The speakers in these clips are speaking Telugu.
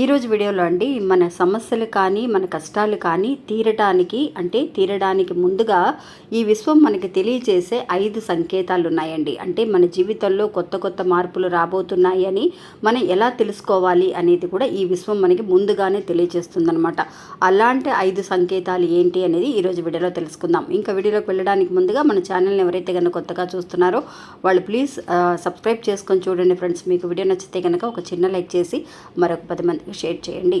ఈరోజు వీడియోలో అండి మన సమస్యలు కానీ మన కష్టాలు కానీ తీరటానికి అంటే తీరడానికి ముందుగా ఈ విశ్వం మనకి తెలియజేసే ఐదు సంకేతాలు ఉన్నాయండి. అంటే మన జీవితంలో కొత్త కొత్త మార్పులు రాబోతున్నాయి అని మనం ఎలా తెలుసుకోవాలి అనేది కూడా ఈ విశ్వం మనకి ముందుగానే తెలియజేస్తుందనమాట అలాంటి ఐదు సంకేతాలు ఏంటి అనేది ఈరోజు వీడియోలో తెలుసుకుందాం. ఇంకా వీడియోలోకి వెళ్ళడానికి ముందుగా మన ఛానల్ని ఎవరైతే కనుక కొత్తగా చూస్తున్నారో వాళ్ళు ప్లీజ్ సబ్స్క్రైబ్ చేసుకొని చూడండి ఫ్రెండ్స్. మీకు వీడియో నచ్చితే కనుక ఒక చిన్న లైక్ చేసి మరొక పది మందికి షేర్ చేయండి.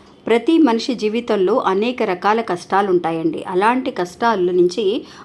ప్రతి మనిషి జీవితంలో అనేక రకాల కష్టాలు ఉంటాయండి అలాంటి కష్టాల నుంచి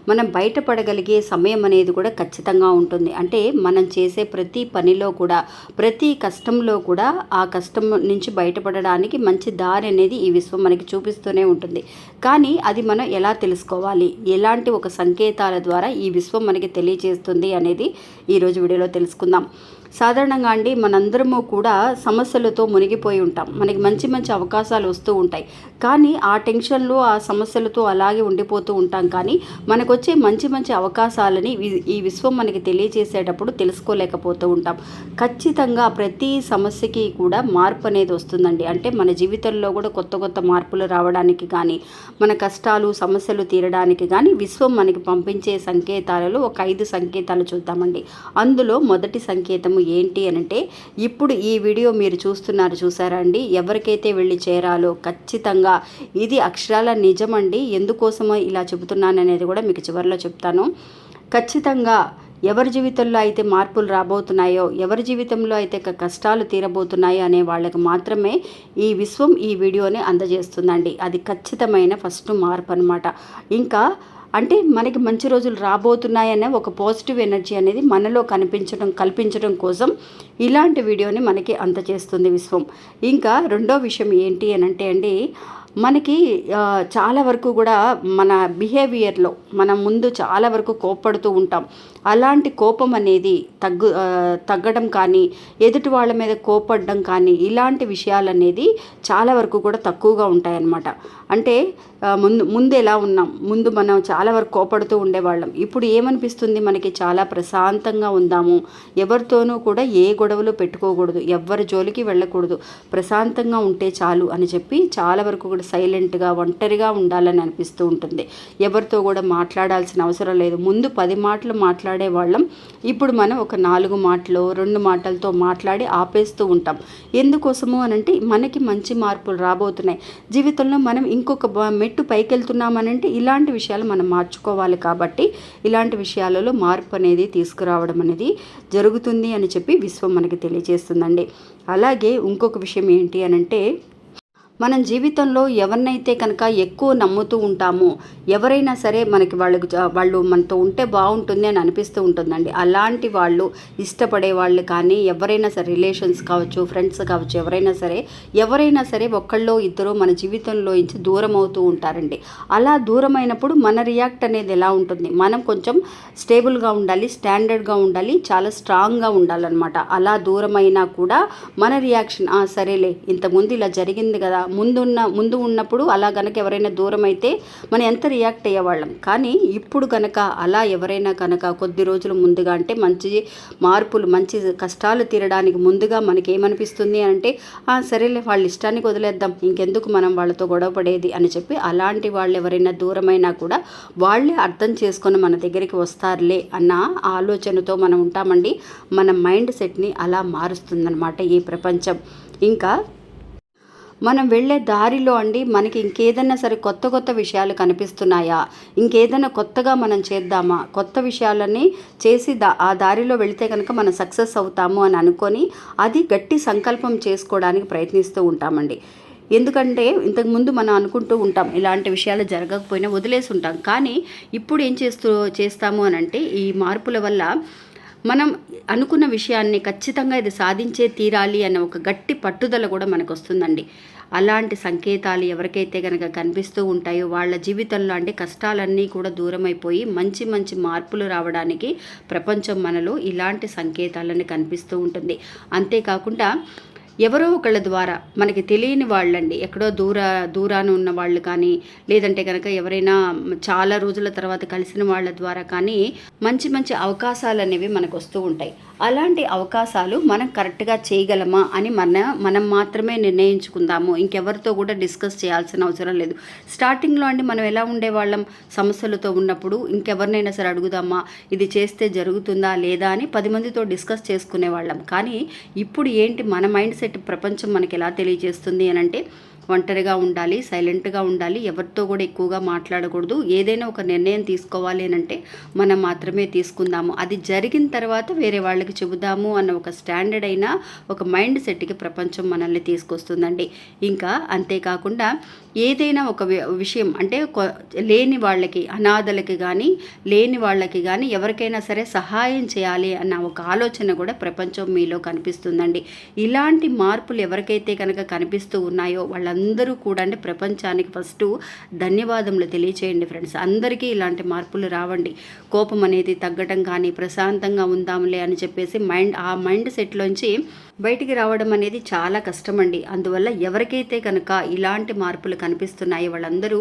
మనం బయటపడగలిగే సమయం అనేది కూడా ఖచ్చితంగా ఉంటుంది. అంటే మనం చేసే ప్రతి పనిలో కూడా ప్రతి కష్టంలో కూడా ఆ కష్టం నుంచి బయటపడడానికి మంచి దారి అనేది ఈ విశ్వం మనకి చూపిస్తూనే ఉంటుంది. కానీ అది మనం ఎలా తెలుసుకోవాలి? ఎలాంటి ఒక సంకేతాల ద్వారా ఈ విశ్వం మనకి తెలియజేస్తుంది అనేది ఈరోజు వీడియోలో తెలుసుకుందాం. సాధారణంగా అండి మనందరము కూడా సమస్యలతో మునిగిపోయి ఉంటాం. మనకి మంచి మంచి అవకాశాలు వస్తూ ఉంటాయి. కానీ ఆ టెన్షన్లో ఆ సమస్యలతో అలాగే ఉండిపోతూ ఉంటాం. కానీ మనకు వచ్చే మంచి మంచి అవకాశాలని ఈ విశ్వం మనకి తెలియజేసేటప్పుడు తెలుసుకోలేకపోతూ ఉంటాం. ఖచ్చితంగా ప్రతి సమస్యకి కూడా మార్పు అనేది వస్తుందండి. అంటే మన జీవితంలో కూడా కొత్త కొత్త మార్పులు రావడానికి కానీ మన కష్టాలు సమస్యలు తీరడానికి కానీ విశ్వం మనకి పంపించే సంకేతాలలో ఒక ఐదు సంకేతాలు చూద్దామండి. అందులో మొదటి సంకేతం విషయము ఏంటి అని అంటే ఇప్పుడు ఈ వీడియో మీరు చూస్తున్నారు చూసారా అండి? ఎవరికైతే వెళ్ళి చేరాలో ఖచ్చితంగా ఇది అక్షరాల నిజమండి. ఎందుకోసమో ఇలా చెబుతున్నాను అనేది కూడా మీకు చివరిలో చెప్తాను. ఖచ్చితంగా ఎవరి జీవితంలో అయితే మార్పులు రాబోతున్నాయో ఎవరి జీవితంలో అయితే కష్టాలు తీరబోతున్నాయో అనే వాళ్ళకి మాత్రమే ఈ విశ్వం ఈ వీడియోని అందజేస్తుందండి. అది ఖచ్చితమైన ఫస్ట్ మార్పు అనమాట ఇంకా అంటే మనకి మంచి రోజులు రాబోతున్నాయనే ఒక పాజిటివ్ ఎనర్జీ అనేది మనలో కనిపించడం కల్పించడం కోసం ఇలాంటి వీడియోని మనకి అందజేస్తుంది విశ్వం. ఇంకా రెండో విషయం ఏంటి అని అంటే అండి మనకి చాలా వరకు కూడా మన బిహేవియర్లో మనం ముందు చాలా వరకు కోప్పడుతూ ఉంటాం. అలాంటి కోపం అనేది తగ్గు తగ్గడం కానీ ఎదుటి వాళ్ళ మీద కోపడడం కానీ ఇలాంటి విషయాలు అనేది చాలా వరకు కూడా తక్కువగా ఉంటాయన్నమాట. అంటే ముందు ముందు ఎలా ఉన్నాం? ముందు మనం చాలా వరకు కోపడుతూ ఉండేవాళ్ళం. ఇప్పుడు ఏమనిపిస్తుంది? మనకి చాలా ప్రశాంతంగా ఉందాము. ఎవరితోనూ కూడా ఏ గొడవలు పెట్టుకోకూడదు. ఎవరి జోలికి వెళ్ళకూడదు. ప్రశాంతంగా ఉంటే చాలు అని చెప్పి చాలా వరకు కూడా సైలెంట్గా ఒంటరిగా ఉండాలని అనిపిస్తూ ఉంటుంది. ఎవరితో కూడా మాట్లాడాల్సిన అవసరం లేదు. ముందు పది మాటలు మాట్లాడే వాళ్ళం ఇప్పుడు మనం ఒక నాలుగు మాటలు రెండు మాటలతో మాట్లాడి ఆపేస్తూ ఉంటాం. ఎందుకోసము అని అంటే మనకి మంచి మార్పులు రాబోతున్నాయి. జీవితంలో మనం ఇంకొక మెట్టు పైకి వెళ్తున్నామనంటే ఇలాంటి విషయాలు మనం మార్చుకోవాలి కాబట్టి ఇలాంటి విషయాలలో మార్పు అనేది తీసుకురావడం అనేది జరుగుతుంది అని చెప్పి విశ్వం మనకి తెలియజేస్తుందండి. అలాగే ఇంకొక విషయం ఏంటి అని అంటే మనం జీవితంలో ఎవరినైతే కనుక ఎక్కువ నమ్ముతూ ఉంటామో ఎవరైనా సరే మనకి వాళ్ళకి వాళ్ళు మనతో ఉంటే బాగుంటుంది అని అనిపిస్తూ ఉంటుందండి. అలాంటి వాళ్ళు ఇష్టపడే వాళ్ళు కానీ ఎవరైనా సరే రిలేషన్స్ కావచ్చు ఫ్రెండ్స్ కావచ్చు ఎవరైనా సరే ఎవరైనా సరే ఒక్కళ్ళో ఇద్దరు మన జీవితంలో నుంచి దూరం అవుతూ ఉంటారండి. అలా దూరమైనప్పుడు మన రియాక్ట్ అనేది ఎలా ఉంటుంది? మనం కొంచెం స్టేబుల్గా ఉండాలి స్టాండర్డ్గా ఉండాలి చాలా స్ట్రాంగ్గా ఉండాలన్నమాట. అలా దూరమైనా కూడా మన రియాక్షన్ సరేలే ఇంతకుముందు ఇలా జరిగింది కదా ముందున్న ముందు ఉన్నప్పుడు అలా గనక ఎవరైనా దూరం అయితే మనం ఎంత రియాక్ట్ అయ్యేవాళ్ళం. కానీ ఇప్పుడు గనక అలా ఎవరైనా కనుక కొద్ది రోజులు ముందుగా అంటే మంచి మార్పులు మంచి కష్టాలు తీరడానికి ముందుగా మనకి ఏమనిపిస్తుంది అంటే సరేలే వాళ్ళ ఇష్టానికి వదిలేద్దాం ఇంకెందుకు మనం వాళ్ళతో గొడవ పడేది? అని చెప్పి అలాంటి వాళ్ళు ఎవరైనా దూరమైనా కూడా వాళ్ళే అర్థం చేసుకొని మన దగ్గరికి వస్తారులే అన్న ఆలోచనతో మనం ఉంటామండి. మన మైండ్ సెట్ని అలా మారుస్తుందన్నమాట ఈ ప్రపంచం. ఇంకా మనం వెళ్ళే దారిలో అండి మనకి ఇంకేదైనా సరే కొత్త కొత్త విషయాలు కనిపిస్తున్నాయా? ఇంకేదైనా కొత్తగా మనం చేద్దామా? కొత్త విషయాలని చేసి దా ఆ దారిలో వెళితే కనుక మనం సక్సెస్ అవుతాము అని అనుకొని అది గట్టి సంకల్పం చేసుకోవడానికి ప్రయత్నిస్తూ ఉంటామండి. ఎందుకంటే ఇంతకుముందు మనం అనుకుంటూ ఉంటాం ఇలాంటి విషయాలు జరగకపోయినా వదిలేసి ఉంటాం. కానీ ఇప్పుడు ఏం చేస్తూ చేస్తాము అని అంటే ఈ మార్పుల వల్ల మనం అనుకున్న విషయాన్ని ఖచ్చితంగా ఇది సాధించే తీరాలి అన్న ఒక గట్టి పట్టుదల కూడా మనకు వస్తుందండి అలాంటి సంకేతాలు ఎవరికైతే కనుక కనిపిస్తూ ఉంటాయో వాళ్ళ జీవితంలో అంటే కష్టాలన్నీ కూడా దూరమైపోయి మంచి మంచి మార్పులు రావడానికి ప్రపంచం మనలో ఇలాంటి సంకేతాలను కనిపిస్తూ ఉంటుంది. అంతేకాకుండా ఎవరో ఒకళ్ళ ద్వారా మనకి తెలియని వాళ్ళండి. ఎక్కడో దూర దూరాన ఉన్న వాళ్ళు కానీ లేదంటే కనుక ఎవరైనా చాలా రోజుల తర్వాత కలిసిన వాళ్ళ ద్వారా కానీ మంచి మంచి అవకాశాలు అనేవి మనకు వస్తూ ఉంటాయి. అలాంటి అవకాశాలు మనం కరెక్ట్గా చేయగలమా అని మన మనం మాత్రమే నిర్ణయించుకుందాము. ఇంకెవరితో కూడా డిస్కస్ చేయాల్సిన అవసరం లేదు. స్టార్టింగ్లో అండి మనం ఎలా ఉండేవాళ్ళం? సమస్యలతో ఉన్నప్పుడు ఇంకెవరినైనా సరే అడుగుదామా? ఇది చేస్తే జరుగుతుందా లేదా అని పది మందితో డిస్కస్ చేసుకునేవాళ్ళం. కానీ ఇప్పుడు ఏంటి? మన మైండ్ సెట్ ప్రపంచం మనకి ఎలా తెలియజేస్తుంది అని అంటే ఒంటరిగా ఉండాలి సైలెంట్గా ఉండాలి ఎవరితో కూడా ఎక్కువగా మాట్లాడకూడదు. ఏదైనా ఒక నిర్ణయం తీసుకోవాలి అని అంటే మనం మాత్రమే తీసుకుందాము. అది జరిగిన తర్వాత వేరే వాళ్ళకి చెబుదాము అన్న ఒక స్టాండర్డ్ అయిన ఒక మైండ్ సెట్కి ప్రపంచం మనల్ని తీసుకొస్తుందండి. ఇంకా అంతేకాకుండా ఏదైనా ఒక విషయం అంటే లేని వాళ్ళకి అనాథలకి కానీ లేని వాళ్ళకి కానీ ఎవరికైనా సరే సహాయం చేయాలి అన్న ఒక ఆలోచన కూడా ప్రపంచం మీలో కనిపిస్తుందండి. ఇలాంటి మార్పులు ఎవరికైతే కనుక కనిపిస్తూ ఉన్నాయో వాళ్ళందరూ కూడా అంటే ప్రపంచానికి ఫస్ట్ ధన్యవాదములు తెలియచేయండి ఫ్రెండ్స్. అందరికీ ఇలాంటి మార్పులు రావండి. కోపం అనేది తగ్గటం కానీ ప్రశాంతంగా ఉందాంలే అని చెప్పేసి మైండ్ ఆ మైండ్ సెట్లోంచి బయటికి రావడం అనేది చాలా కష్టమండి. అందువల్ల ఎవరికైతే కనుక ఇలాంటి మార్పులు కనిపిస్తున్నాయి వాళ్ళందరూ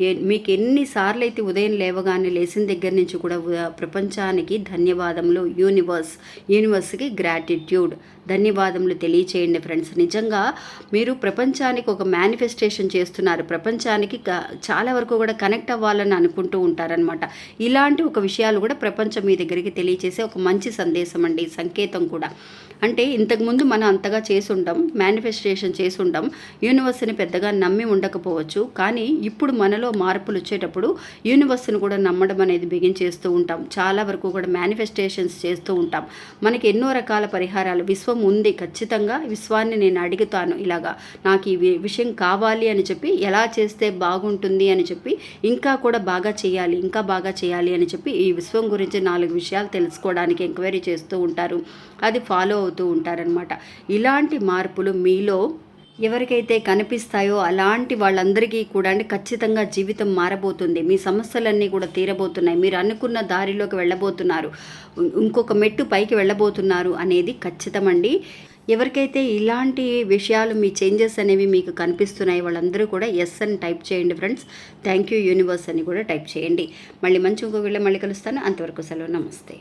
మీకు ఎన్నిసార్లు అయితే ఉదయం లేవగానే లేచిన దగ్గర నుంచి కూడా ప్రపంచానికి ధన్యవాదములు. యూనివర్స్ యూనివర్స్కి గ్రాటిట్యూడ్ ధన్యవాదములు తెలియచేయండి ఫ్రెండ్స్ నిజంగా మీరు ప్రపంచానికి ఒక మేనిఫెస్టేషన్ చేస్తున్నారు. ప్రపంచానికి చాలా వరకు కూడా కనెక్ట్ అవ్వాలని అనుకుంటూ ఉంటారనమాట ఇలాంటి ఒక విషయాలు కూడా ప్రపంచం మీ దగ్గరికి తెలియచేసే ఒక మంచి సందేశం అండి సంకేతం కూడా. అంటే ఇంతకుముందు మనం అంతగా చేసుంటాం మేనిఫెస్టేషన్ చేసుంటాం యూనివర్స్ని పెద్దగా నమ్మి ఉండకపోవచ్చు. కానీ ఇప్పుడు మనలో మార్పులు వచ్చేటప్పుడు యూనివర్స్ని కూడా నమ్మడం అనేది బిగించేస్తూ ఉంటాం. చాలా వరకు కూడా మేనిఫెస్టేషన్స్ చేస్తూ ఉంటాం. మనకి ఎన్నో రకాల పరిహారాలు విశ్వం ఉంది ఖచ్చితంగా విశ్వాన్ని నేను అడుగుతాను ఇలాగా. నాకు ఈ విషయం కావాలి అని చెప్పి ఎలా చేస్తే బాగుంటుంది అని చెప్పి ఇంకా కూడా బాగా చేయాలి ఇంకా బాగా చేయాలి అని చెప్పి ఈ విశ్వం గురించి నాలుగు విషయాలు తెలుసుకోవడానికి ఎంక్వైరీ చేస్తూ ఉంటారు. అది ఫాలో అవుతూ ఉంటారనమాట ఇలాంటి మార్పులు మీలో ఎవరికైతే కనిపిస్తాయో అలాంటి వాళ్ళందరికీ కూడా అంటే ఖచ్చితంగా జీవితం మారబోతుంది. మీ సమస్యలన్నీ కూడా తీరబోతున్నాయి. మీరు అనుకున్న దారిలోకి వెళ్ళబోతున్నారు. ఇంకొక మెట్టు పైకి వెళ్ళబోతున్నారు అనేది ఖచ్చితమండి ఎవరికైతే ఇలాంటి విషయాలు మీ చేంజెస్ అనేవి మీకు కనిపిస్తున్నాయి వాళ్ళందరూ కూడా ఎస్ అని టైప్ చేయండి ఫ్రెండ్స్. థ్యాంక్ యూ యూనివర్స్ అని కూడా టైప్ చేయండి. మళ్ళీ మంచి ఇంకొక మళ్ళీ కలుస్తాను. అంతవరకు సెలవు. నమస్తే.